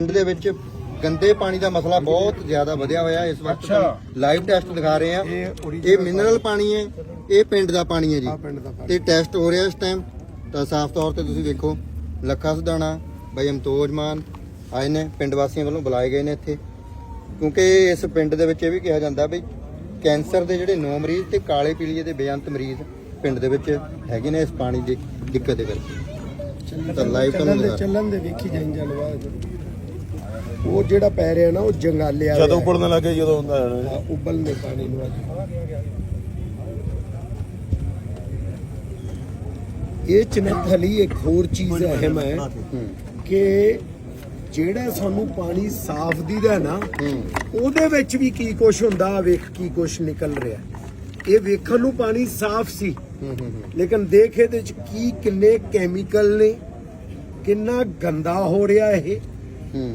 ਪਿੰਡ ਦੇ ਵਿੱਚ ਗੰਦੇ ਪਾਣੀ ਦਾ ਮਸਲਾ ਬਹੁਤ ਜ਼ਿਆਦਾ ਵਧਿਆ ਹੋਇਆ ਇਸ ਵਕਤ। ਲਾਈਵ ਟੈਸਟ ਦਿਖਾ ਰਹੇ ਆ ਇਹ ਇਹ ਮਿਨਰਲ ਪਾਣੀ ਹੈ। ਇਹ ਪਿੰਡ ਦਾ ਪਾਣੀ ਹੈ ਜੀ। ਤੇ ਟੈਸਟ ਹੋ ਰਿਹਾ ਇਸ ਟਾਈਮ ਤਾਂ ਸਾਫ਼ ਤੌਰ ਤੇ ਤੁਸੀਂ ਦੇਖੋ ਲੱਖਾ ਸੁਦਾਣਾ ਬਾਈ ਅਮਤੋਜ ਮਾਨ ਆਏ ਨੇ ਪਿੰਡ ਵਾਸੀਆਂ ਵੱਲੋਂ ਬੁਲਾਏ ਗਏ ਨੇ ਇੱਥੇ। ਕਿਉਂਕਿ ਇਸ ਪਿੰਡ ਦੇ ਵਿੱਚ ਇਹ ਵੀ ਕਿਹਾ ਜਾਂਦਾ ਵੀ ਕੈਂਸਰ ਦੇ ਜਿਹੜੇ 9 ਮਰੀਜ਼ ਤੇ ਕਾਲੇ ਪੀਲੀਏ ਦੇ ਬੇਅੰਤ ਮਰੀਜ਼ ਪਿੰਡ ਦੇ ਵਿੱਚ ਹੈਗੇ ਨੇ ਇਸ ਪਾਣੀ ਦੀ ਦਿੱਕਤ ਦੇ ਕਰਕੇ। ਤਾਂ ਲਾਈਵ ਤੁਹਾਨੂੰ ਚੱਲਣ ਦੇ ਵੇਖੀ ਜਾਈਂ ਜਲਵਾ ਉਹ ਜਿਹੜਾ ਪੈ ਰਿਹਾ ਨਾ ਉਹ ਜੰਗਾਲਿਆ ਜਦੋਂ ਹੋਇਆ ਉੱਪੜਨ ਲੱਗੇ ਜਦੋਂ ਹੁੰਦਾ ਹੈ ਹੈ। ਹਾਂ, ਉਬਲਨੇ ਪਾਣੀ ਨੂੰ ਅੱਜ। ਇਹ ਚਨਥਲੀ ਇੱਕ ਹੋਰ ਚੀਜ਼ ਅਹਿਮ ਹੈ ਹੂੰ ਕਿ ਜਿਹੜਾ ਸਾਨੂੰ ਪਾਣੀ ਸਾਫ਼ ਦੀਦਾ ਨਾ ਹੂੰ ਉਹਦੇ ਵਿੱਚ ਵੀ ਕੀ ਕੁਛ ਹੁੰਦਾ ਵੇਖ ਕੀ ਕੁਛ ਨਿਕਲ ਰਿਹਾ। ਇਹ ਵੇਖਣ ਨੂੰ ਪਾਣੀ ਸਾਫ਼ ਸੀ ਹੂੰ ਹੂੰ ਹੂੰ ਲੇਕਿਨ ਦੇਖ ਇਹਦੇ ਚ ਕੀ ਕਿੰਨੇ ਕੈਮੀਕਲ ਨੇ ਕਿੰਨਾ ਗੰਦਾ ਹੋ ਰਿਹਾ ਇਹ। ਹੂੰ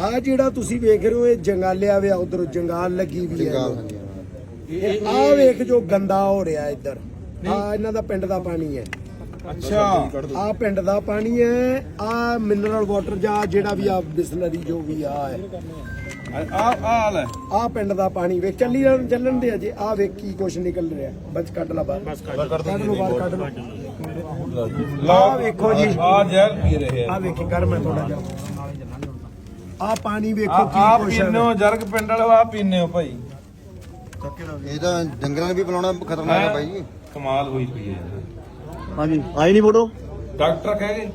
ਆ ਜਿਹੜਾ ਤੁਸੀਂ ਵੇਖ ਰਹੇ ਹੋ ਇਹ ਜੰਗਾਲਿਆ ਵਿਆ ਉਧਰ ਜੰਗਾਲ ਲੱਗੀ ਵੀ ਹੈ। ਜੰਗਾਲ ਹਾਂਜੀ ਹਾਂ। ਆ ਵੇਖ ਜੋ ਗੰਦਾ ਹੋ ਰਿਹਾ ਇੱਧਰ। ਆ ਇਹਨਾਂ ਦਾ ਪਿੰਡ ਦਾ ਪਾਣੀ ਹੈ। ਅੱਛਾ। ਆ ਪਿੰਡ ਦਾ ਪਾਣੀ ਹੈ ਆ ਮਿਨਰਲ ਵਾਟਰ ਜਾਂ ਜਿਹੜਾ ਵੀ ਆ ਬਿਸਲਰੀ ਜੋ ਵੀ ਆ ਹੈ। ਆ ਆ ਲੈ। ਆ ਪਿੰਡ ਦਾ ਪਾਣੀ ਵੇਖ ਚੱਲੀ ਜਾਣ- ਚੱਲਣ ਦੇ ਅਜੇ। ਆ ਵੇਖ ਕੀ ਕੁਛ ਨਿਕਲ ਰਿਹਾ। ਬਸ ਕੱਢ ਲਾ ਬਾਹਰ। ਕੱਢ ਲਓ। ਬਾਹਰ ਕੱਢ ਲਓ। ਆ ਵੇਖੋ ਜੀ। ਆ ਜ਼ਹਿਰ ਪੀ ਰਹੇ ਆ। ਵੇਖੀ ਕਰ ਮੈਂ ਥੋੜਾ ਜਿਹਾ। ਆ ਪਾਣੀ ਵੇਖੋ ਆ ਆ ਕੀ ਕੁਛ ਪੀਨੇ ਹੈ ਹੋ ਜਰਗ ਪਿੰਡ ਵਾਲੇ ਆ ਪੀਨੇ ਹੋ ਭਾਈ। ਇਹ ਤਾਂ ਡੰਗਰਾਂ ਨੂੰ ਵੀ ਪਿਲਾਉਣਾ ਖਤਰਨਾਕ ਹੈ ਬਾਈ ਜੀ ਕਮਾਲ ਹੋਈ ਪਈ ਹੈ। ਹਾਂਜੀ ਆਈ ਨਹੀਂ ਫੋਟੋ? ਡਾਕਟਰ ਕਹਿ ਗਏ?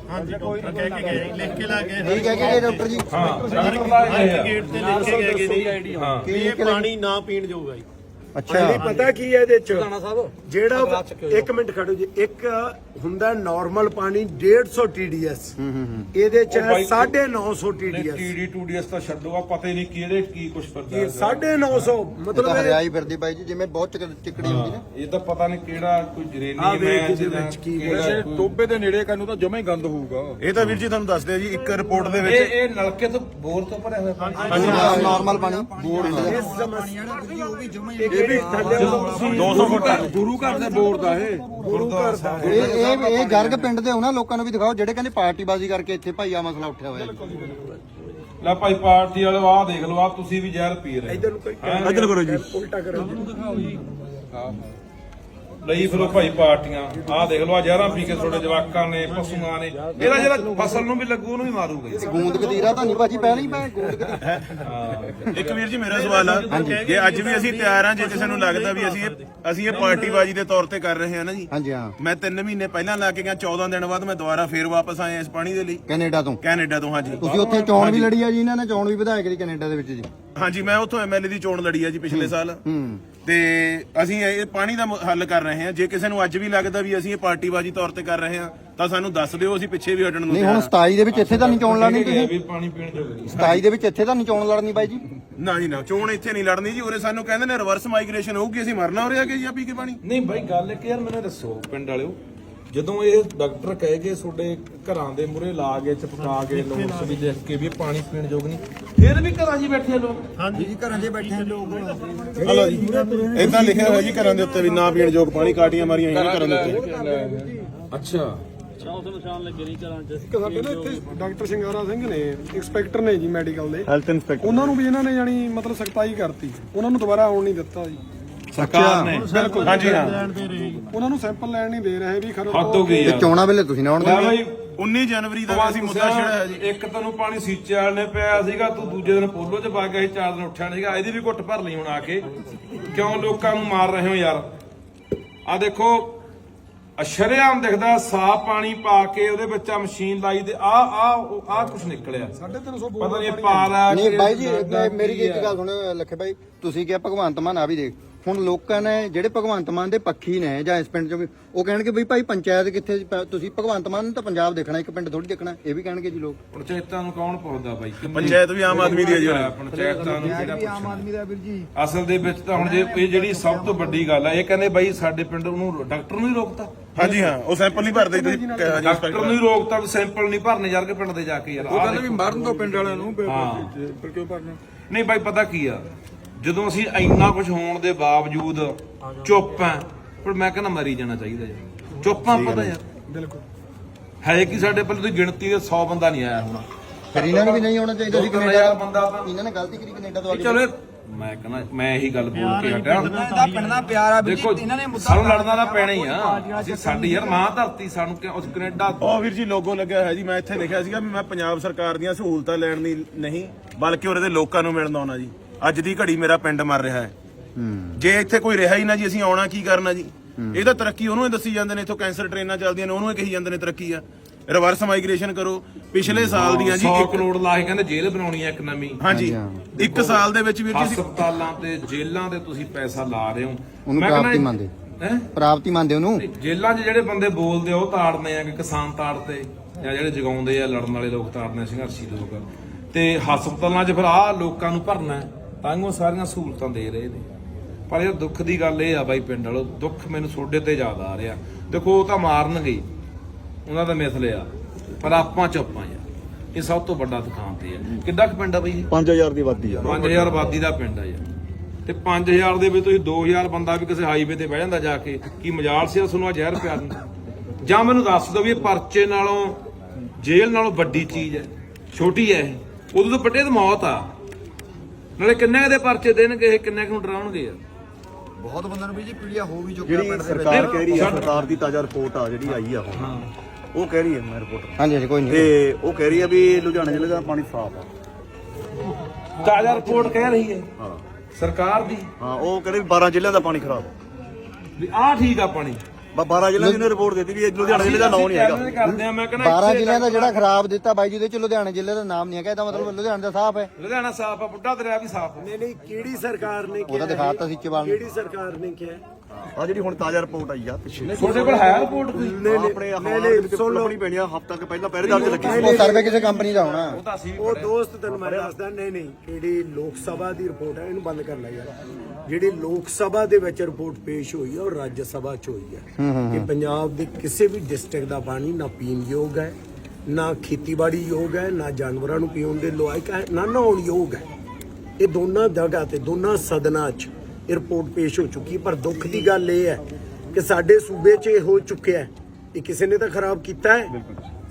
ਨਹੀਂ ਕਹਿ ਕੇ ਗਏ ਡਾਕਟਰ ਜੀ। ਹਾਂ ਡਾਕਟਰ ਦਾ ਇਹ ਹੈ ਗੇਟ ਤੇ ਲਿਖ ਕੇ ਗਏ ਜੀ। ਹਾਂ। ਵੀ ਇਹ ਪਾਣੀ ਨਾ ਪੀਣ ਜੋਗਾ ਜੀ। ਅੱਛਾ। ਪਤਾ ਕੀ ਹੈ ਇਹਦੇ ਚ? ਜਿਹੜਾ ਇੱਕ ਮਿੰਟ ਖੜੋ ਜੀ। ਇੱਕ ਹੁੰਦਾ ਨਾਰਮਲ ਪਾਣੀ 150 TDS ਹੂੰ ਹੂੰ ਹੂੰ। ਇਹਦੇ ਚ ਉਹ ਬਾਈ- 950 TDS ਟੀਡੀ ਟੂਡੀਐਸ ਤਾਂ ਛੱਡੋ ਆ ਪਤਾ ਹੀ ਨਹੀਂ ਕਿਹੜੇ ਕੀ ਕੁਛ ਫਿਰਦਾ ਇਹ ਹੈ। 950 ਇਹ ਤਾਂ ਮਤਲਬ ਇਹ- ਹਰਿਆਈ ਫਿਰਦੀ ਬਾਈ ਜੀ ਜਿਵੇਂ ਬਹੁਤ ਚਿਕ- ਚਿਕੜੀ ਹੁੰਦੀ ਨਾ। ਹਾਂ, ਇਹ ਤਾਂ ਪਤਾ ਨਹੀਂ ਕਿਹੜਾ ਕੋਈ ਵੇਖ ਹੈ ਜਿਹਦਾ ਵਿੱਚ ਕੀ ਟੋਬੇ ਦੇ ਨੇੜੇ ਕੰਨੂ ਤਾਂ ਜਮਾ ਹੀ ਗੰਦ ਹੋਊਗਾ। ਇਹ ਤਾਂ ਵੀਰ ਜੀ ਤੁਹਾਨੂੰ ਦੱਸਦੇ ਆ ਜੀ ਇੱਕ ਰਿਪੋਰਟ ਦੇ ਇਹ ਇਹ ਨਲਕੇ ਤੋਂ ਬੋਰ ਤੋਂ ਭਰਿਆ ਹੋਇਆ ਪਾਣੀ। ਹਾਂਜੀ ਨਾਰਮਲ ਪਾਣੀ। ਬੋਰ ਸਮੱਸਿਆ ਇਹ ਵੀ ਥੱਲੇ 200 ਫੁੱਟ ਗੁਰੂ ਘਰ ਦੇ ਬੋਰ ਦਾ ਇਹ। ਗੁਰੂ ਘਰ ਦਾ ਹੈ। ਇਹ ਇਹ ਇਹ ਜਰਗ ਪਿੰਡ ਦੇ ਉਹਨਾਂ ਲੋਕਾਂ ਨੂੰ ਵੀ ਦਿਖਾਓ ਜਿਹੜੇ ਕਹਿੰਦੇ ਪਾਰਟੀਬਾਜ਼ੀ ਕਰਕੇ ਇੱਥੇ ਭਾਈ ਆ ਮਸਲਾ ਉੱਠਿਆ ਹੋਇਆ। ਲੈ ਭਾਈ ਪਾਰਟੀ ਵਾਲੇ ਆਹ ਦੇਖ ਲਓ ਆ ਤੁਸੀਂ ਵੀ ਜ਼ਹਿਰ ਪੀ ਰਹੇ ਇੱਧਰ ਨੂੰ ਕੋਈ ਇੱਧਰ ਕਰੋ ਜੀ। ਉਲਟਾ ਕਰੋ। ਜੀ। ਲਈ ਫਿਰੋ ਭਾਈ ਪਾਰਟੀਆਂ। ਆਹ ਦੇਖ ਲਓ ਆ ਜ਼ਹਿਰਾਂ ਪੀ ਕੇ ਤੁਹਾਡੇ ਜਵਾਕਾਂ ਨੇ ਪਸ਼ੂਆਂ ਨੇ। ਇਹਦਾ ਜਿਹੜਾ ਫਸਲ ਨੂੰ ਵੀ ਲੱਗੂ ਉਹਨੂੰ ਵੀ ਮਾਰੂਗਾ ਜੀ। ਗੂੰਦ ਕਤੀਰਾ ਤਾਂ ਨਹੀਂ ਭਾਜੀ ਪਹਿਲਾਂ ਹੀ ਪੈ ਗੂੰਦ ਕਤੀਰਾ। ਇੱਕ ਵੀਰ ਜੀ ਮੇਰਾ ਸਵਾਲ ਆ। ਜੇ ਅੱਜ ਵੀ ਅਸੀਂ ਤਿਆਰ ਆ ਜੇ ਕਿਸੇ ਨੂੰ ਲੱਗਦਾ ਵੀ ਅਸੀਂ ਇਹ ਅਸੀਂ ਇਹ ਪਾਰਟੀਬਾਜ਼ੀ ਦੇ ਤੌਰ ਤੇ ਕਰ ਰਹੇ ਹਾਂ ਨਾ ਜੀ। ਹਾਂਜੀ ਹਾਂ। ਮੈਂ 3 ਮਹੀਨੇ ਪਹਿਲਾਂ ਲਾ ਕੇ ਗਿਆ 14 ਦਿਨ ਬਾਅਦ ਮੈਂ ਦੁਬਾਰਾ ਫੇਰ ਵਾਪਸ ਆਇਆ ਇਸ ਪਾਣੀ ਦੇ ਲਈ। ਕੈਨੇਡਾ ਤੋਂ। ਕੈਨੇਡਾ ਤੋਂ ਹਾਂਜੀ। ਤੁਸੀਂ ਉੱਥੇ ਚੋਣ ਵੀ ਲੜੀ ਆ ਜੀ ਇਹਨਾਂ ਨੇ ਚੋਣ ਵੀ ਵਿਧਾਇਕ ਦੀ ਕੈਨੇਡਾ ਦੇ ਵਿੱਚ ਜੀ। ਹਾਂਜੀ ਮੈਂ ਉੱਥੋਂ ਐਮਐਲਏ ਦੀ ਚੋਣ ਲੜੀ ਆ ਜੀ ਪਿਛਲੇ ਸਾਲ। ਹੂੰ। ਤੇ ਅਸੀਂ ਇਹ ਪਾਣੀ ਦਾ ਮ- ਹੱਲ ਕਰ ਰਹੇ ਹਾਂ। ਜੇ ਕਿਸੇ ਨੂੰ ਅੱਜ ਵੀ ਲੱਗਦਾ ਵੀ ਅਸੀਂ ਇਹ ਪਾਰਟੀਬਾਜ਼ੀ ਤੌਰ ਤੇ ਕਰ ਰਹੇ ਹਾਂ ਤਾਂ ਸਾਨੂੰ ਦੱਸ ਦਿਓ ਅਸੀਂ ਪਿੱਛੇ ਵੀ ਹਟਣ ਨੂੰ ਨਹੀਂ ਤਿਆਰ ਹੁਣ ਹਾਂ। 27 ਦੇ ਵਿੱਚ ਇੱਥੇ ਤਾਂ ਨਹੀਂ ਚੋਣ ਲੜਨੀ ਤੁਸੀਂ? ਵੀ ਪਾਣੀ ਪੀਣ ਜੋਗੇ 27 ਦੇ ਵਿੱਚ ਇੱਥੇ ਤਾਂ ਨਹੀਂ ਚੋਣ ਲੜਨੀ ਬਾਈ ਜੀ? ਨਾ ਜੀ ਨਾ ਚੋਣ ਇੱਥੇ ਨਹੀਂ ਲੜਨੀ ਜੀ। ਉਰੇ ਸਾਨੂੰ ਕਹਿੰਦੇ ਨੇ ਰਿਵਰਸ ਮਾਈਗ੍ਰੇਸ਼ਨ ਹੋਊਗੀ ਅਸੀਂ ਮਰਨਾ ਹੋ ਰਿਹਾ ਕਿ ਜੀ ਆ ਪੀ ਕੇ ਪਾਣੀ। ਨਹੀਂ ਭਾਈ ਗੱਲ ਇਹ ਕਿ ਯਾਰ ਮੈਨੂੰ ਦੱਸੋ ਪਿੰਡ ਵਾਲਿਓ ਜਦੋਂ ਇਹ ਡਾਕਟਰ ਕਹੇ ਕਿ ਤੁਹਾਡੇ ਘਰਾਂ ਦੇ ਮੂਰੇ ਲਾ ਕੇ ਚਪਕਾ ਕੇ ਨੋਟਸ ਵੀ ਦੇਖ ਕੇ ਵੀ ਇਹ ਪਾਣੀ ਪੀਣ ਯੋਗ ਨਹੀਂ ਫਿਰ ਵੀ ਘਰਾਂ 'ਚ ਹੀ ਬੈਠੇ ਆ ਲੋਕ। ਹਲੋ ਜੀ। ਇਦਾਂ ਲਿਖਿਆ ਹੋਇਆ ਜੀ ਘਰਾਂ ਦੇ ਉੱਤੇ ਵੀ ਨਾ ਪੀਣ ਯੋਗ ਪਾਣੀ ਕਾਟੀਆਂ ਮਾਰੀਆਂ ਹੋਈਆਂ ਘਰਾਂ ਦੇ ਉੱਤੇ। ਅੱਛਾ। ਇੱਕ ਸਾਡੇ ਨਾ ਇੱਥੇ ਡਾਕਟਰ ਸਿੰਘਾਰਾ ਸਿੰਘ ਨੇ ਇੰਸਪੈਕਟਰ ਨੇ ਜੀ ਮੈਡੀਕਲ ਦੇ। ਹੈਲਥ ਇਨਸਪੈਕਟਰ ਉਹਨਾਂ ਨੂੰ ਵੀ ਇਹਨਾਂ ਨੇ ਜਾਨੀ ਮਤਲਬ ਸਖਤਾਈ ਕਰਤੀ। ਉਹਨਾਂ ਨੂੰ ਦੁਬਾਰਾ ਆਉਣ ਨਹੀਂ ਦਿੱਤਾ ਜੀ। ਸਰਕਾਰ ਨੇ। ਬਿਲਕੁਲ ਹਾਂਜੀ ਹਾਂ। ਉਹਨਾਂ ਨੂੰ ਸੈਂਪਲ ਲੈਣ ਨਹੀਂ ਦੇ ਰਹੇ ਵੀ ਖਰੋ ਹੱਦ ਹੋ ਗਈ ਚੋਣਾਂ ਵੇਲੇ ਤੁਸੀਂ ਨਾ ਆਉਣ ਭਾਈ 19 ਜਨਵਰੀ ਦਾ ਅਸੀਂ ਮੁੱਦਾ ਛੇੜਿਆ ਹੈ ਜੀ। ਇੱਕ ਤੈਨੂੰ ਪਾਣੀ ਸੀਚੇ ਵਾਲੇ ਨੇ ਪਿਆ ਸੀਗਾ ਤੂੰ ਦੂਜੇ ਦਿਨ ਪੋਲੋ 'ਚ ਪਾ ਗਿਆ ਸੀ ਚਾਰ ਦਿਨ ਉੱਠਿਆ ਨਹੀਂ ਸੀਗਾ। ਇਹਦੀ ਵੀ ਘੁੱਟ ਭਰ ਲਈ ਹੁਣ ਆ ਕੇ। ਕਿਉਂ ਲੋਕਾਂ ਨੂੰ ਮਾਰ ਰਹੇ ਹੋ ਯਾਰ? ਆ ਦੇਖੋ ਅਸ਼ਰਿਆਮ ਦਿਖਦਾ ਸਾਫ਼ ਪਾਣੀ ਪਾ ਕੇ ਉਹਦੇ ਵਿੱਚ ਆ ਮਸ਼ੀਨ ਲਾਈ ਤੇ ਆ ਆ ਆ ਕੁਝ ਨਿਕਲਿਆ। 350 ਪਤਾ ਨਹੀਂ ਪਾ ਲਾ ਨਹੀਂ ਕੇ ਬਾਈ ਜੀ ਆ ਮੇਰੀ ਕੀ ਇੱਕ। ਗੱਲ ਸੁਣੋ ਲੱਖੇ ਬਾਈ ਤੁਸੀਂ ਕਿਹਾ ਭਗਵੰਤ ਮਾਨ ਆ ਵੀ ਦੇਖ ਹੁਣ ਲੋਕਾਂ ਨੇ ਜਿਹੜੇ ਭਗਵੰਤ ਮਾਨ ਦੇ ਪੱਖੀ ਨੇ ਜਾਂ ਇਸ ਪਿੰਡ ਚੋਂ ਵੀ ਉਹ ਕਹਿਣਗੇ ਬਈ ਭਾਈ ਪੰਚਾਇਤ ਕਿੱਥੇ ਪ- ਤੁਸੀਂ ਭਗਵੰਤ ਮਾਨ ਨੂੰ ਤਾਂ ਪੰਜਾਬ ਦੇਖਣਾ ਇੱਕ ਪਿੰਡ ਥੋੜੀ ਦੇਖਣਾ ਇਹ ਵੀ ਕਹਿਣਗੇ ਜੀ ਲੋਕ। ਪੰਚਾਇਤਾਂ ਨੂੰ ਕੌਣ ਪੁੱਛਦਾ ਬਾਈ? ਕਿੰਨੀ- ਪੰਚਾਇਤ ਵੀ ਆਮ ਆਦਮੀ ਦੀ ਹੈ ਜੀ ਉਰੇ। ਪੰਚਾਇਤਾਂ ਨੂੰ ਕਿਹੜਾ ਪੁੱਛਦਾ? ਆਮ ਆਦਮੀ ਦਾ ਵੀਰ ਜੀ। ਅਸਲ ਦੇ ਵਿੱਚ ਤਾਂ ਹੁਣ ਜੇ ਇਹ ਜਿਹੜੀ ਸਭ ਤੋਂ ਵੱਡੀ ਗੱਲ ਆ ਇਹ ਕਹਿੰਦੇ ਬਾਈ ਸਾਡੇ ਪਿੰਡ ਨੂੰ ਡਾਕਟਰ ਨੂੰ ਹੀ ਰੋਕਤਾ। ਹਾਂਜੀ ਹਾਂ ਉਹ ਸੈਂਪਲ ਨਹੀਂ ਭਰਦੇ ਜੀ ਡਾਕਟਰ ਨੂੰ ਹੀ ਰੋਕਤਾ ਵੀ ਸੈਂਪਲ ਨਹੀਂ ਭਰਨੇ ਯਾਰ ਕੇ ਪਿੰਡ ਦੇ ਜਾ ਕੇ ਯਾਰ। ਉਹ ਕਹਿੰਦੇ ਵੀ। ਮਰਨ ਤੋਂ ਪਿੰਡ ਵਾਲਿਆਂ ਨੂੰ ਕਿਉਂ ਭਰਨਾ? ਨਹੀਂ ਬਾਈ ਪਤਾ ਕੀ ਆ? ਜਦੋਂ ਅਸੀਂ ਇੰਨਾ ਕੁਝ ਹੋਣ ਦੇ ਬਾਵਜੂਦ ਚੁੱਪ ਆ ਪਰ ਮੈਂ ਕਹਿੰਦਾ ਮਰੀ ਜਾਣਾ ਚਾਹੀਦਾ ਯਾਰ ਚੁੱਪ ਆ ਪਤਾ ਯਾਰ। ਬਿਲਕੁਲ। ਹੈ ਕਿ ਸਾਡੇ ਪੱਲੇ ਦੀ ਗਿਣਤੀ ਦੇ 100 ਬੰਦਾ ਨਹੀਂ ਆਇਆ ਹੋਣਾ। ਫਿਰ ਇਹਨਾਂ ਨੂੰ ਵੀ ਨਹੀਂ ਆਉਣਾ ਚਾਹੀਦਾ ਸੀ ਕੈਨੇਡਾ ਬੰਦਾ ਤਾਂ ਇਹਨਾਂ ਨੇ ਗਲਤੀ ਕਰੀ ਕੈਨੇਡਾ ਤੋਂ ਆ ਕੇ। ਚਲੋ ਮੈਂ ਕਹਿੰਦਾ ਮੈਂ ਇਹੀ ਗੱਲ ਬੋਲ ਕੇ ਹਟਿਆ। ਦਾ ਪਿੰਡ ਦਾ ਪਿਆਰ ਆ ਵੀ ਦੇਖੋ ਇਹਨਾਂ ਨੇ ਮੁੱਦਾ ਸਾਨੂੰ ਲੜਨਾ ਤਾਂ ਪੈਣਾ ਹੀ ਆ। ਅਸੀਂ ਸਾਡੀ ਯਾਰ ਮਾਂ ਧਰਤੀ ਸਾਨੂੰ ਕਿ ਉਸ ਕੈਨੇਡਾ ਉਹ ਵੀਰ ਜੀ ਲੋਗੋ ਲੱਗਿਆ ਹੋਇਆ ਜੀ। ਮੈਂ ਇੱਥੇ ਲਿਖਿਆ ਸੀਗਾ ਵੀ ਮੈਂ ਪੰਜਾਬ ਸਰਕਾਰ ਦੀਆਂ ਸਹੂਲਤਾਂ ਲੈਣ ਦੀ ਨਹੀਂ ਬਲਕਿ ਉਹਦੇ ਲੋਕਾਂ ਨੂੰ ਮਿਲਣ ਆਉਣਾ ਜੀ। ਅੱਜ ਦੀ ਘੜੀ ਮੇਰਾ ਪਿੰਡ ਮਰ ਰਿਹਾ ਹੈ। ਜੇ ਇੱਥੇ ਕੋਈ ਰਿਹਾ ਹੀ ਨਾ ਜੀ ਅਸੀਂ ਆਉਣਾ ਕੀ ਕਰਨਾ ਜੀ? ਇਹ ਤਾਂ ਤਰੱਕੀ ਉਹਨੂੰ ਹੀ ਦੱਸੀ ਜਾਂਦੇ ਨੇ ਇੱਥੋਂ ਕੈਂਸਰ ਟ੍ਰੇਨਾਂ ਚੱਲਦੀਆਂ ਨੇ ਉਹਨੂੰ ਹੀ ਕਹੀ ਜਾਂਦੇ ਨੇ ਤਰੱਕੀ ਆ। ਰਿਵਰਸ ਮਾਈਗ੍ਰੇਸ਼ਨ ਕਰੋ। ਪਿਛਲੇ ਸਾਲ ਦੀਆਂ ਜੀ 100 ਇੱਕ ਕਰੋੜ ਲਾ ਕੇ ਕਹਿੰਦੇ ਜੇਲ੍ਹ ਬਣਾਉਣੀ ਹੈ ਇੱਕ ਨਵੀਂ। ਹਾਂਜੀ। ਇੱਕ ਸਾਲ ਦੇ ਵਿੱਚ ਵੀਰ ਜੀ ਹਸਪਤਾਲਾਂ ਤੇ ਜੇਲ੍ਹਾਂ ਤੇ ਤੁਸੀਂ ਪੈਸਾ ਲਾ ਰਹੇ ਹੋ। ਉਹਨੂੰ ਮੈਂ ਕਹਿੰਦਾ ਪ੍ਰਾਪਤੀ ਮੰਨਦੇ। ਹੈਂ? ਪ੍ਰਾਪਤੀ ਮੰਨਦੇ ਉਹਨੂੰ? ਜੇਲ੍ਹਾਂ 'ਚ ਜਿਹੜੇ ਬੰਦੇ ਬੋਲਦੇ ਆ ਉਹ ਤਾੜਨੇ ਆ ਕਿ ਕਿਸਾਨ ਤਾੜਦੇ ਜਾਂ ਜਿਹੜੇ ਜਗਾਉਂਦੇ ਆ ਲੜਨ ਵਾਲੇ ਲੋਕ ਤਾੜਨੇ ਸੰਘਰਸ਼ੀ ਲੋਕ। ਤੇ ਹਸਪਤਾਲਾਂ 'ਚ ਫਿਰ ਆ ਲੋਕਾਂ ਨੂੰ ਭਰਨਾ ਹੈ, ਤਾਂ ਉਹ ਸਾਰੀਆਂ ਸਹੂਲਤਾਂ ਦੇ ਰਹੇ ਨੇ। ਪਰ ਇਹ ਦੁੱਖ ਦੀ ਗੱਲ ਇਹ ਆ ਬਾਈ ਪਿੰਡ ਵਾਲੋ ਦੁੱਖ ਮੈਨੂੰ ਤੁਹਾਡੇ ਤੇ ਜ਼ਿਆਦਾ ਆ ਰਿਹਾ। ਦੇਖੋ ਉਹ ਤਾਂ ਮਾਰਨਗੇ। ਉਹਨਾਂ ਦਾ ਮਿਸਲੇ ਆ ਪਰ ਆਪਾਂ ਚੁੱਪਾਂ ਯਾਰ। ਇਹ ਸਭ ਤੋਂ ਵੱਡਾ ਦੁਕਾਨ ਤੇ ਆ। ਕਿੱਡਾ ਕੁ ਪਿੰਡ ਆ ਬਈ? ਇਹ? 5000 ਦੀ ਵਾਦੀ ਆ। 5000 ਆਬਾਦੀ ਦਾ ਪਿੰਡ ਆ ਯਾਰ। ਤੇ 5000 ਦੇ ਵਿੱਚ ਤੁਸੀਂ 2000 ਬੰਦਾ ਵੀ ਕਿਸੇ ਹਾਈਵੇ ਤੇ ਬਹਿ ਜਾਂਦਾ ਜਾ ਕੇ ਕੀ ਮਜਾਲ ਸੀ ਤੁਹਾਨੂੰ ਆ ਜ਼ਹਿਰ ਪਿਆ ਦਿੰਦਾ ਜਾਂ ਮੈਨੂੰ ਦੱਸ ਦਿਓ ਵੀ ਇਹ ਪਰਚੇ ਨਾਲੋਂ ਜੇਲ੍ਹ ਨਾਲੋਂ ਵੱਡੀ ਚੀਜ਼ ਹੈ। ਛੋਟੀ ਹੈ ਇਹ। ਉਦੋਂ ਤੋਂ ਵੱਡੇ ਤਾਂ ਮੌਤ ਆ। ਨਾਲੇ ਕਿੰਨੇ ਕੁ ਦੇ ਪਰਚੇ ਦੇਣਗੇ ਇਹ ਕਿੰਨੇ ਕੁ ਨੂੰ ਡਰਾਉਣਗੇ ਯਾਰ? ਬਹੁਤ ਬੰਦਿਆਂ ਨੂੰ ਵੀ ਜੀ ਪੀੜੀਆ ਹੋ ਵੀ ਚੁੱਕਿਆ ਜਿਹੜੀ ਪਿੰਡ ਦੇ ਵਿੱਚ। ਸਰਕਾਰ ਕਹਿ ਰਹੀ ਆ ਸਰਕਾਰ ਦੀ ਤਾਜ਼ਾ ਰਿਪੋਰਟ ਆ ਜਿਹੜੀ ਆਈ ਆ ਹੁਣ। ਉਹ ਕਹਿ ਰਹੀ ਹੈ ਮੈਂ ਰਿਪੋਰਟ। ਹਾਂਜੀ ਹਾਂਜੀ ਕੋਈ ਨਹੀਂ। ਤੇ ਉਹ ਕਹਿ ਰਹੀ ਆ ਵੀ ਲੁਧਿਆਣਾ ਜ਼ਿਲ੍ਹੇ ਦਾ ਪਾਣੀ ਸਾਫ਼ ਆ। ਤਾਜ਼ਾ ਰਿਪੋਰਟ ਕਹਿ ਰਹੀ ਹੈ। ਹਾਂ। ਸਰਕਾਰ ਦੀ। ਹਾਂ ਉਹ ਕਹਿੰਦੇ ਵੀ 12 ਜ਼ਿਲ੍ਹਿਆਂ ਦਾ ਪਾਣੀ ਖਰਾਬ ਆ। ਵੀ ਆਹ ਠੀਕ ਆ ਪਾਣੀ। 12 ਜ਼ਿਲ੍ਹਿਆਂ ਦੀ ਨੇ ਰਿਪੋਰਟ ਦਿੱਤੀ ਵੀ ਇਹ ਲੁਧਿਆਣਾ ਜ਼ਿਲ੍ਹੇ ਦਾ ਨਾਂ ਨਹੀਂ ਹੈਗਾ ਕਰਦੇ ਆ ਮੈਂ ਕਹਿੰਦਾ 12 ਜ਼ਿਲ੍ਹਿਆਂ ਦਾ ਜਿਹੜਾ ਖਰਾਬ ਦਿੱਤਾ ਬਾਈ ਜੀ ਦੇ ਚ ਲੁਧਿਆਣਾ ਜ਼ਿਲ੍ਹੇ ਦਾ ਨਾਮ ਨਹੀਂ ਹੈਗਾ ਇਹਦਾ ਮਤਲਬ ਲੁਧਿਆਣਾ ਦਾ ਸਾਫ਼ ਹੈ। ਲੁਧਿਆਣਾ ਸਾਫ਼ ਆ ਬੁੱਢਾ ਦਰਿਆ ਵੀ ਸਾਫ਼ ਨਹੀਂ ਨਹੀਂ ਕਿਹੜੀ ਸਰਕਾਰ ਨੇ ਉਹਦਾ ਦਿਖਾਤਾ ਸੀ ਚਵਾਲ ਨੂੰ। ਕਿਹੜੀ ਸਰਕਾਰ ਨੇ ਕਿਹਾ? ਆ ਜਿਹੜੀ ਹੁਣ ਤਾਜ਼ਾ ਰਿਪੋਰਟ ਆਈ ਆ ਪਿੱਛੇ। ਤੁਹਾਡੇ ਕੋਲ ਹੈ ਰਿਪੋਰਟ ਕੋਈ? ਆਪਣੇ ਦੇ ਵਿੱਚ ਲੱਭਣੀ ਪੈਣੀ ਆ ਹਫਤਾ ਕੁ ਪਹਿਲਾਂ ਪਹਿਰੇਦਾਰ ਚ ਲੱਗੀ ਉਹ ਸਰਵੇ ਕਿਸੇ ਕੰਪਨੀ ਦਾ ਹੋਣਾ ਉਹ ਦੋਸਤ ਤੈਨੂੰ ਮੈਂ ਦੱਸਦਾ ਨਹੀਂ ਨਹੀਂ ਜਿਹੜੀ ਲੋਕ ਸਭਾ ਦੀ ਰਿਪੋਰਟ ਹੈ ਇਹਨੂੰ ਬੰਦ ਕਰ ਲੈ ਯਾਰ। ਜਿਹੜੀ ਲੋਕ ਸਭਾ ਦੇ ਵਿੱਚ ਰਿਪੋਰਟ ਪੇਸ਼ ਹੋਈ ਹੈ ਉਹ ਰਾਜ ਸਭਾ ਚ ਹੋਈ ਹੈ ਕਿ ਪੰਜਾਬ ਦੇ ਕਿਸੇ ਵੀ ਡਿਸਟ੍ਰਿਕਟ ਦਾ ਪਾਣੀ ਨਾ ਪੀਣ ਯੋਗ ਹੈ ਨਾ ਖੇਤੀਬਾੜੀ ਯੋਗ ਹੈ ਨਾ ਜਾਨਵਰਾਂ ਨੂੰ ਪੀਉਣ ਦੇ ਲਾਇਕ ਹੈ ਨਾ ਨਹਾਉਣ ਯੋਗ ਹੈ। ਇਹ ਦੋਨਾਂ ਜਗ੍ਹਾ ਤੇ ਦੋਨਾਂ ਸਦਨਾਂ 'ਚ ਰਿਪੋਰਟ ਪੇਸ਼ ਹੋ ਚੁੱਕੀ। ਪਰ ਦੁੱਖ ਦੀ ਗੱਲ ਇਹ ਹੈ ਕਿ ਸਾਡੇ ਸੂਬੇ 'ਚ ਇਹ ਹੋ ਚੁੱਕਿਆ ਹੈ ਇਹ ਕਿਸੇ ਨੇ ਤਾਂ ਖਰਾਬ ਕੀਤਾ ਹੈ।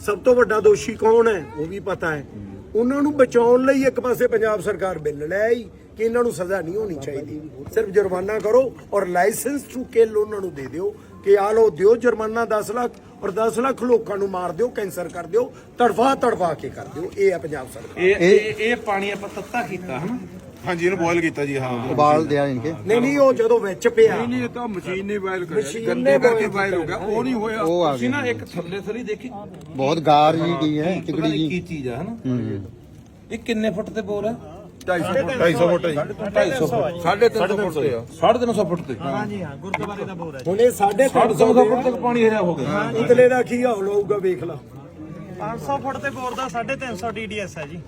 ਸਭ ਤੋਂ ਵੱਡਾ ਦੋਸ਼ੀ ਕੌਣ ਹੈ ਉਹ ਵੀ ਪਤਾ ਹੈ। ਉਹਨਾਂ ਨੂੰ ਬਚਾਉਣ ਲਈ ਇੱਕ ਪਾਸੇ ਪੰਜਾਬ ਸਰਕਾਰ ਬਿੱਲ ਲੈ ਆਈ ਕਿ ਇਹਨਾਂ ਨੂੰ ਸਜ਼ਾ ਨਹੀਂ ਹੋਣੀ ਚਾਹੀਦੀ। ਸਿਰਫ ਜੁਰਮਾਨਾ ਕਰੋ ਔਰ ਲਾਇਸੈਂਸ ਟੂ ਕਿਲ ਉਹਨਾਂ ਨੂੰ ਦੇ ਦਿਓ ਕਿ ਆ ਲੋ ਦਿਓ ਜੁਰਮਾਨਾ 10 ਲੱਖ ਔਰ 10 ਲੱਖ ਲੋਕਾਂ ਨੂੰ ਮਾਰ ਦਿਓ ਕੈਂਸਰ ਕਰ ਦਿਓ ਤੜਫਾ ਤੜਫਾ ਕੇ ਕਰ ਦਿਓ। ਇਹ ਹੈ ਪੰਜਾਬ ਸਰਕਾਰ। ਇਹ ਇਹ ਪਾਣੀ ਆਪਾਂ ਤੱਤਾ ਕੀਤਾ ਹਨਾ? ਹਾਂਜੀ ਇਹਨੂੰ ਬੋਇਲ ਕੀਤਾ ਜੀ ਹਾਂ। ਉਬਾਲ ਦਿਆ ਇਨਕੇ ਨਹੀਂ ਨਹੀਂ ਉਹ ਜਦੋਂ ਵਿੱਚ ਪਿਆ। ਇਹ ਤਾਂ ਮਸ਼ੀਨ ਨੇ ਵਾਇਲ ਮਸ਼ੀਨ ਨੇ ਕਰਕੇ ਹੋ ਗਿਆ। ਉਹ ਨਹੀਂ ਹੋਇਆ। ਉਹ ਆ ਤੁਸੀਂ ਨਾ ਇੱਕ ਥੱਲੇ ਥਲੀ ਦੇਖੀ। ਬਹੁਤ ਗਾਰ ਜੀ ਕੀ ਹੈ ਪਤਾ ਚਿਕੜੀ ਨਹੀਂ ਜੀ। ਕੀ ਚੀਜ਼ ਆ ਹਨਾ? ਇਹ ਕਿੰਨੇ ਫੁੱਟ ਤੇ ਬੋਰ ਹੈ? 250 ਫੁੱਟ। ਜੀ। 250 ਫੁੱਟ। 350 ਫੁੱਟ ਤੇ 350 ਫੁੱਟ ਤੇ। ਹੁਣ ਇਹ ਸਾਢੇ 350 ਫੁੱਟ। ਤੱਕ ਪਾਣੀ ਹਰਿਆ ਹੋ ਗਿਆ। ਇਤਲੇ ਦਾ ਕੀ ਹਾਲ ਹੋਊਗਾ ਵੇਖ ਲਾ। 500 ਫੁੱਟ ਤੇ ਬੋਰ ਦਾ 350 TDS ਹੈ ਜੀ।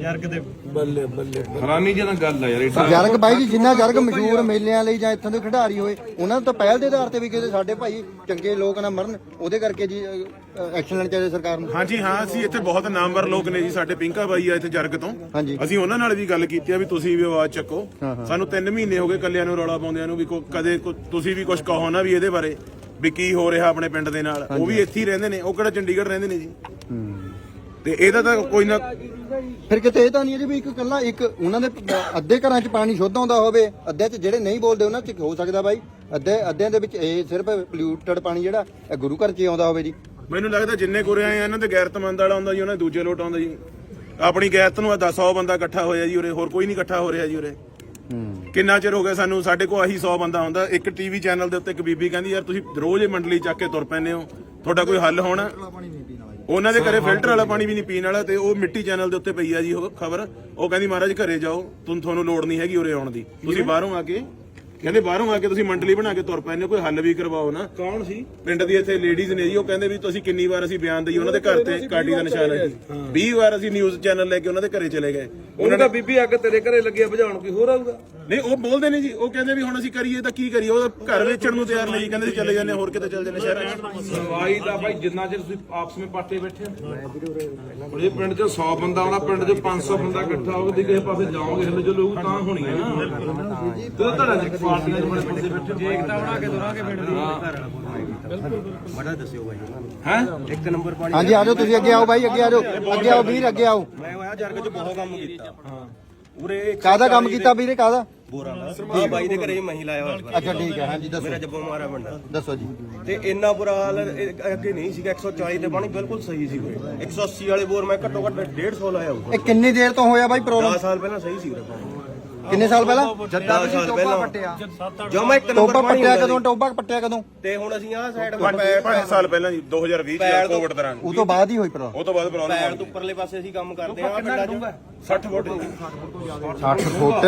ਜਰਗ ਦੇ। ਬੱਲੇ ਬੱਲੇ। ਹੈਰਾਨੀ ਜਿਹੀ ਗੱਲ ਆ ਯਾਰ ਇਹ ਜਰਗ ਬਾਈ ਜੀ ਜਿੰਨਾ ਜਰਗ ਮਸ਼ਹੂਰ ਮੇਲਿਆਂ ਲਈ ਜਾਂ ਇੱਥੋਂ ਦੇ ਖਿਡਾਰੀ ਹੋਏ ਉਹਨਾਂ ਨੂੰ ਤਾਂ ਪਹਿਲ ਦੇ ਆਧਾਰ ਤੇ ਵੀ ਕਿਤੇ ਸਾਡੇ ਭਾਈ ਚੰਗੇ ਲੋਕ ਨਾ ਮਰਨ ਉਹਦੇ ਕਰਕੇ ਜੀ ਐਕਸ਼ਨ ਲੈਣਾ ਚਾਹੀਦਾ ਸਰਕਾਰ ਨੂੰ। ਹਾਂਜੀ ਹਾਂ ਅਸੀਂ ਇੱਥੇ ਬਹੁਤ ਨਾਮਵਰ ਲੋਕ ਨੇ ਜੀ ਸਾਡੇ ਪਿੰਕਾ ਬਾਈ ਆ ਇੱਥੇ ਜਰਗ ਤੋਂ। ਅਸੀਂ ਉਹਨਾਂ ਨਾਲ ਵੀ ਗੱਲ ਕੀਤੀ ਆ ਵੀ ਤੁਸੀਂ ਵੀ ਆਵਾਜ਼ ਚੱਕੋ। ਸਾਨੂੰ 3 ਮਹੀਨੇ ਹੋ ਗਏ ਕੱਲਿਆਂ ਨੂੰ ਰੌਲਾ ਪਾਉਂਦਿਆਂ ਨੂੰ ਵੀ ਕੋ- ਕਦੇ ਤੁਸੀਂ ਵੀ ਕੁਝ ਕਹੋ ਨਾ ਵੀ ਇਹਦੇ ਬਾਰੇ। ਵੀ ਕੀ ਹੋ ਰਿਹਾ ਆਪਣੇ ਪਿੰਡ ਦੇ ਨਾਲ? ਉਹ ਵੀ ਇੱਥੇ ਹੀ ਰਹਿੰਦੇ ਨੇ। ਉਹ ਕਿਹੜਾ ਚੰਡੀਗੜ੍ਹ ਰਹਿੰਦੇ ਨੇ ਜੀ? ਤੇ ਇਹਦਾ ਤਾਂ ਕੋਈ ਨਾ ਫਿਰ ਕਿਤੇ ਇਹ ਤਾਂ ਨਹੀਂ ਹੈ ਜੀ ਵੀ ਇੱਕ ਕੱਲਾ ਇੱਕ ਉਹਨਾਂ ਦੇ ਅੱਧੇ ਘਰਾਂ 'ਚ ਪਾਣੀ ਸ਼ੁੱਧ ਆਉਂਦਾ ਹੋਵੇ ਅੱਧੇ 'ਚ ਜਿਹੜੇ ਨਹੀਂ ਬੋਲਦੇ ਉਹਨਾਂ 'ਚ ਹੋ ਸਕਦਾ ਬਾਈ। ਅੱਧੇ ਅੱਧਿਆਂ ਦੇ ਵਿੱਚ ਇਹ ਸਿਰਫ ਪੋਲਿਊਟਡ ਪਾਣੀ ਜਿਹੜਾ ਇਹ ਗੁਰੂ ਘਰ 'ਚ ਹੀ ਆਉਂਦਾ ਹੋਵੇ ਜੀ। ਮੈਨੂੰ ਲੱਗਦਾ ਜਿੰਨੇ ਗੁਰੇ ਆਏ ਆ ਇਹਨਾਂ ਦੇ ਗੈਰਤਮੰਦ ਵਾਲਾ ਆਉਂਦਾ ਜੀ ਉਹਨਾਂ ਦੇ ਦੂਜੇ ਲੋਟ ਆਉਂਦਾ ਜੀ। ਆਪਣੀ ਗੈਰਤ ਨੂੰ 100 ਬੰਦਾ ਇਕੱਠਾ ਹੋਇਆ ਜੀ ਉਰੇ ਹੋਰ ਕੋਈ ਨਹੀਂ ਇਕੱਠਾ ਹੋ ਰਿਹਾ ਜੀ ਉਰੇ। ਕਿੰਨਾ ਚਿਰ ਹੋ ਗਿਆ ਸਾਨੂੰ? ਸਾਡੇ ਕੋਲ ਆਹੀ 100 ਬੰਦਾ ਹੁੰਦਾ ਇੱਕ ਟੀਵੀ ਚੈਨਲ ਦੇ ਉੱਤੇ ਇੱਕ ਬੀਬੀ ਕਹਿੰਦੀ ਯਾਰ ਤੁਸੀਂ ਰੋਜ਼ ਇਹ ਮੰਡਲੀ ਚੱਕ ਕੇ ਤੁਰ ਪੈਂਦੇ ਹੋ। ਤੁਹਾਡਾ ਕੋਈ ਹੱਲ ਹੋਣਾ? ਉਹਨਾਂ ਦੇ ਘਰੇ ਫਿਲਟਰ ਵਾਲਾ ਪਾਣੀ ਵੀ ਨਹੀਂ ਪੀਣ ਵਾਲਾ ਤੇ ਉਹ ਮਿੱਟੀ ਚੈਨਲ ਦੇ ਉੱਤੇ ਪਈ ਆ ਜੀ ਉਹ ਖਬਰ। ਉਹ ਕਹਿੰਦੀ ਮਹਾਰਾਜ ਘਰੇ ਜਾਓ। ਤੁਮ ਤੁਹਾਨੂੰ ਲੋੜ ਨਹੀਂ ਹੈਗੀ ਉਰੇ ਆਉਣ ਦੀ। ਤੁਸੀਂ ਬਾਹਰੋਂ ਆ ਕੇ ਕਹਿੰਦੇ ਬਾਹਰੋਂ ਆ ਕੇ ਤੁਸੀਂ ਮੰਡਲੀ ਬਣਾ ਕੇ ਤੁਰ ਪੈਂਦੇ ਹੋ ਕੋਈ ਹੱਲ ਵੀ ਕਰਵਾਓ ਨਾ। ਕੌਣ ਸੀ? ਪਿੰਡ ਦੀ ਇੱਥੇ ਲੇਡੀਜ਼ ਨੇ ਜੀ ਉਹ ਕਹਿੰਦੇ ਵੀ ਤੁਸੀਂ ਕਿੰਨੀ ਵਾਰ ਅਸੀਂ ਬਿਆਨ ਦਈਏ ਉਹਨਾਂ ਦੇ ਘਰ ਤੇ ਕਾਟੀ ਦਾ ਨਿਸ਼ਾਨ ਹੈ ਜੀ। 20 ਵਾਰ ਅਸੀਂ ਨਿਊਜ਼ ਚੈਨਲ ਲੈ ਕੇ ਉਹਨਾਂ ਦੇ ਘਰੇ ਚਲੇ ਗਏ। ਉਹਨਾਂ ਦਾ ਬੀਬੀ ਅੱਗ ਤੇਰੇ ਘਰੇ ਲੱਗੀ ਬੁਝਾਉਣ ਕੋਈ ਹੋਰ ਆਊਗਾ? ਨਹੀਂ ਉਹ ਬੋਲਦੇ ਨੇ ਜੀ ਉਹ ਕਹਿੰਦੇ ਵੀ ਹੁਣ ਅਸੀਂ ਕਰੀਏ ਤਾਂ ਕੀ ਕਰੀਏ ਉਹ ਘਰ ਵੇਚਣ ਨੂੰ ਤਿਆਰ ਨਹੀਂ ਕਹਿੰਦੇ ਚਲੇ ਜਾਂਦੇ ਹੋਰ ਕਿਤੇ ਚਲੇ ਜਾਂਦੇ ਸ਼ਹਿਰਾਂ 'ਚ। ਸਵਾਈ ਦਾ ਭਾਈ ਜਿੰਨਾ ਚਿਰ ਤੁਸੀਂ ਆਪਸ ਵਿੱਚ ਪਾਟੇ ਬੈਠੇ ਹੋ। ਇਹ ਪਿੰਡ 'ਚ 100 ਬੰਦਾ ਆਉਂਦਾ ਪਿੰਡ 'ਚ 500 ਬੰਦਾ ਇਕੱਠਾ ਹੋ ਕੇ ਜੇ ਕਿਸੇ ਪਾਸੇ ਜਾਓਗੇ ਹਿੱਲ ਜੋ ਲੋਕ ਤਾਂ ਹੋਣੀ ਹੈ ਨਾ। ਤੇ ਤੁਹਾਡਾ ਬੜਾ ਦੱਸਿਓ ਬਾਈ। ਹੈ? ਇੱਕ ਨੰਬਰ ਪਾਣੀ ਹਾਂਜੀ ਆ ਜਾਓ ਤੁਸੀਂ ਅੱਗੇ ਆਓ ਬਾਈ ਅੱਗੇ ਆ ਜਾਓ। ਅੱਗੇ ਆਓ ਵੀਰ ਅੱਗੇ ਆਓ। ਮੈਂ ਹੋਇਆ ਜਰਗ ਚ ਬਹੁਤ ਕੰਮ ਕੀਤਾ। ਉਰੇ ਕਾਹਦਾ ਕੰਮ ਕੀਤਾ ਵੀਰੇ ਕਾਹਦਾ? ਬੋਰਾ ਦਾ ਬਾਈ ਦੇ ਘਰੇ ਮੈਂ ਹੀ ਲਾਇਆ ਹੋਇਆ ਅੱਛਾ ਠੀਕ ਹੈ ਹਾਂਜੀ ਦੱਸੋ। ਮੇਰਾ ਜੱਬੋ ਮਾਰਾ ਬੰਦਾ। ਦੱਸੋ ਜੀ। ਤੇ ਇੰਨਾ ਬੁਰਾ ਹਾਲ ਅੱਗੇ ਨਹੀਂ ਸੀਗਾ 140 ਤੇ ਪਾਣੀ ਬਿਲਕੁਲ ਸਹੀ ਸੀ ਉਰੇ 180 ਵਾਲੇ ਬੋਰ ਮੈਂ ਘੱਟੋ ਘੱਟ 150 ਲਾਇਆ ਹੋਊਗਾ। ਇਹ ਕਿੰਨੀ ਦੇਰ ਤੋਂ ਹੋਇਆ ਬਾਈ ਪ੍ਰੋਬਲਮ 10 ਸਾਲ ਪਹਿਲਾਂ ਸਹੀ ਸੀ ਉਰੇ ਪਾਣੀ ਕਿੰਨੇ ਸਾਲ ਪਹਿਲਾਂ? ਜੱਦਾ ਤੁਸੀਂ ਟੋਪਾ ਪੱਟਿਆ। ਜੋ ਮੈਂ ਇੱਕ ਨੰਬਰ ਟੋਬਾ ਪਾਣੀ ਪੱਟਿਆ ਕਦੋਂ। ਟੋਬਾ ਪੱਟਿਆ ਕਦੋਂ? ਤੇ ਹੁਣ ਅਸੀਂ ਆਹ ਸਾਈਡ 5 ਸਾਲ ਪਹਿਲਾਂ ਜੀ 2020 ਚ ਕੋਵਿਡ ਦੌਰਾਨ ਉਹ ਤੋਂ ਬਾਅਦ ਹੀ ਹੋਈ ਪ੍ਰੋਬਲਮ ਉਹ ਤੋਂ ਬਾਅਦ ਪੈਰ ਪ੍ਰੋਬਲਮ ਤੋਂ ਉੱਪਰਲੇ ਪਾਸੇ ਅਸੀਂ ਕੰਮ ਕਰਦੇ ਆ ਪਿੰਡਾਂ 'ਚ। 60 ਫੁੱਟ। 60 ਫੁੱਟ?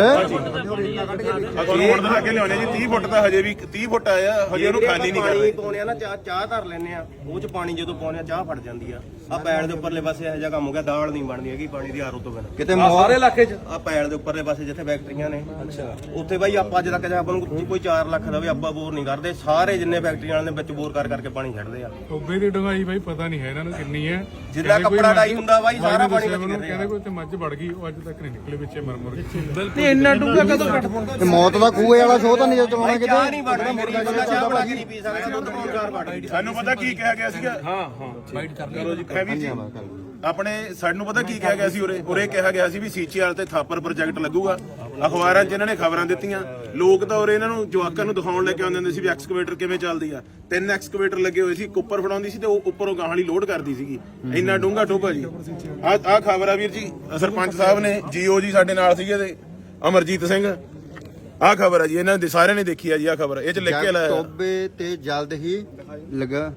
ਹੁਣ ਦਿਖਾ ਕੇ ਲਿਆਉਣੇ ਜੀ 30 ਫੁੱਟ ਤਾਂ ਹਜੇ ਵੀ 30 ਫੁੱਟ ਆਇਆ ਹਜੇ ਉਹਨੂੰ ਖਾਲੀ ਨਹੀਂ ਕਰ ਪਾਣੀ ਰਹੇ ਪਾਉਣੇ ਆ ਨਾ ਚਾਹ ਚਾਹ ਧਰ ਲੈਨੇ ਆ ਉਹ ਚ ਪਾਣੀ ਜਦੋਂ ਪਾਉਣੇ ਆ ਚਾਹ ਫਟ ਜਾਂਦੀ ਆ। ਆ ਪੈੜ ਦੇ ਉੱਪਰਲੇ ਪਾਸੇ ਇਹੋ ਜਿਹਾ ਕੰਮ ਹੋ ਗਿਆ ਦਾਲ ਨਹੀਂ ਬਣਦੀ ਹੈਗੀ ਪਾਣੀ ਦੀ ਆਰੋ ਤੋਂ ਬਿਨਾਂ। ਕਿਤੇ ਮੌਤ ਇਲਾਕੇ 'ਚ? ਆ ਪੈੜ ਦੇ ਉੱਪਰਲੇ ਪਾਸੇ ਜਿੱਥੇ ਫੈਕਟਰੀਆਂ ਨੇ। ਅੱਛਾ। ਉੱਥੇ ਬਾਈ ਆਪਾਂ ਅੱਜ ਤੱਕ ਜੇ ਆਪਾਂ ਨੂੰ ਕੋਈ 4 ਲੱਖ ਦਾ ਵੀ ਆਪਾਂ ਬੋਰ ਨਹੀਂ ਕਰਦੇ ਸਾਰੇ ਜਿੰਨੇ ਫੈਕਟਰੀਆਂ ਵਾਲੇ ਨੇ ਵਿੱਚ ਬੋਰ ਕਰ ਕਰਕੇ ਪਾਣੀ ਛੱਡਦੇ ਆ। ਟੋਬੇ ਦੀ ਡੰਗਾਈ ਬਾਈ ਪਤਾ ਨਹੀਂ ਹੈ ਇਹਨਾਂ ਨੂੰ ਕਿੰਨੀ ਹੈ। ਜਿੰਨਾ ਕੱਪੜਾ ਡਾਈ ਹੁੰਦਾ ਬਾਈ ਸਾਰਾ ਪਾਣੀ ਵਿੱਚ ਗਿਰ ਕਹਿੰਦੇ ਕੋਈ ਤੇ ਮੱਝ ਵੜ ਗਈ ਉਹ ਅੱਜ ਤੱਕ ਨਹੀਂ ਨਿਕਲੇ ਵਿੱਚੇ ਮਰ ਮੁਰ ਨਹੀਂ ਇੰਨਾ ਡੂੰਘਾ ਕਦੋਂ ਕੱਟ ਪਾਉਂਦਾ ਤੇ ਮੌਤ ਦਾ ਖੂਹੇ ਵਾਲਾ ਸ਼ੋਅ ਤਾਂ ਨਹੀਂ ਚਲਾਉਣਾ ਚਾਹ ਕਿਤੇ? ਨਹੀਂ ਵੜਦੀ ਗਰੀਬ ਬੰਦਾ ਚਾਹ ਬਣਾ ਕੇ ਨਹੀਂ ਪੀ ਸਕਦਾ ਦੁੱਧ ਪੀਣ ਚਾਰ ਵੜ ਸਾਨੂੰ ਪਤਾ ਕੀ ਕਿਹਾ ਗਿਆ ਸੀਗਾ? ਹਾਂ ਹਾਂ ਕਰੋ ਜੀ ਖੈਵੀ ਜੀ। ਆਪਣੇ ਸਾਨੂੰ ਪਤਾ ਕੀ ਕਿਹਾ ਗਿਆ ਸੀ? ਉਰੇ ਉਰੇ ਕਿਹਾ ਗਿਆ ਸੀ ਵੀ ਸੀਚੇਆਰ ਤੇ ਥਾਪਰ ਪ੍ਰੋਜੈਕਟ ਲੱਗੂਗਾ। ਅਖਬਾਰਾਂ 'ਚ ਇਹਨਾਂ ਨੇ ਖਬਰਾਂ ਦਿੱਤੀਆਂ। ਲੋਕ ਤਾਂ ਉਰੇ ਇਹਨਾਂ ਨੂੰ ਜਵਾਕਾਂ ਨੂੰ ਦਿਖਾਉਣ ਲੈ ਕੇ ਆਉਂਦੇ ਹੁੰਦੇ ਸੀ ਵੀ ਐਕਸਕੇਵੇਟਰ ਕਿਵੇਂ ਚੱਲਦੀ ਆ। ਤਿੰਨ ਐਕਸਕੇਵੇਟਰ ਲੱਗੇ ਹੋਏ ਸੀ ਇੱਕ ਉੱਪਰ ਫੜਾਉਂਦੀ ਸੀ ਤੇ ਉਹ ਉੱਪਰੋਂ ਗਾਹਾਂ ਵਾਲੀ ਲੋਡ ਕਰਦੀ ਸੀਗੀ। ਇੰਨਾ ਡੂੰਘਾ ਟੋਭਾ ਜੀ। ਆ ਆ ਖਬਰ ਆ ਵੀਰ ਜੀ ਸਰਪੰਚ ਸਾਹਿਬ ਨੇ ਜੀਓ ਜੀ ਸਾਡੇ ਨਾਲ ਸੀਗੇ ਤੇ ਅਮਰਜੀਤ ਸਿੰਘ। ਆ ਖਬਰ ਆ ਜੀ ਇਹਨਾਂ ਦੇ ਸਾਰਿਆਂ ਨੇ ਦੇਖੀ ਆ ਜੀ ਆ ਖਬਰ। ਇਹ ਚ ਲਿਖ ਕੇ ਲਾਇਆ। ਟੋਬੇ ਤੇ ਜਲਦ ਹੀ ਲਗਾ।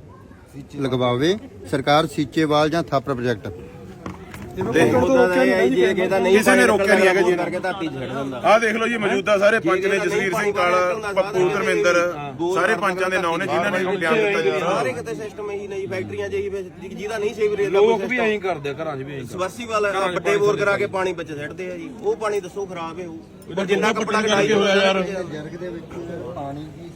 ਲਗਵਾਵੇ ਸਰਕਾਰ ਸੀਚੇਵਾਲ ਜਾਂ ਥਾਪਰ ਪ੍ਰੋਜੈਕਟ। ਕਿਸੇ ਨੇ ਰੋਕਿਆ ਨਹੀਂ ਹੈਗਾ ਜੀ। ਆਹ ਦੇਖ ਲਓ ਜੀ ਮੌਜੂਦਾ ਸਾਰੇ ਪੰਚ ਨੇ ਜਸਵੀਰ ਸਿੰਘ ਕਾਲਾ ਪੱਪੂ ਧਰਮਿੰਦਰ ਸਾਰੇ ਪੰਚਾਂ ਦੇ ਨਾਂ ਨੇ ਜਿਨ੍ਹਾਂ ਨੇ ਬਿਆਨ ਦਿੱਤਾ ਜੀ। ਸਾਰੇ ਕਿਤੇ ਸਿਸਟਮ ਇਹੀ ਨਹੀਂ ਫੈਕਟਰੀਆਂ ਵੀ ਜਿਹਦਾ ਨਹੀਂ ਸੇਵਰੇਜ ਦਾ ਲੋਕ ਵੀ ਐਂ ਕਰਦੇ ਆ, ਘਰਾਂ 'ਚ ਵੀ ਐਂ ਕਰਦੇ ਸਵਰਸੀ ਵਾਲਾ ਵੱਡੇ ਬੋਰ ਕਰਾ ਕੇ ਪਾਣੀ ਵਿੱਚ ਸਿੱਟਦੇ ਆ ਜੀ ਉਹ ਪਾਣੀ ਦੱਸੋ ਖਰਾਬ ਹੈ ਉਹ। ਜਿੰਨਾ ਕੱਪੜਾ ਕਢਾਈ ਹੋਇਆ ਯਾਰ। ਜਰਗ ਦੇ ਵਿੱਚ ਪਾਣੀ ਦੀ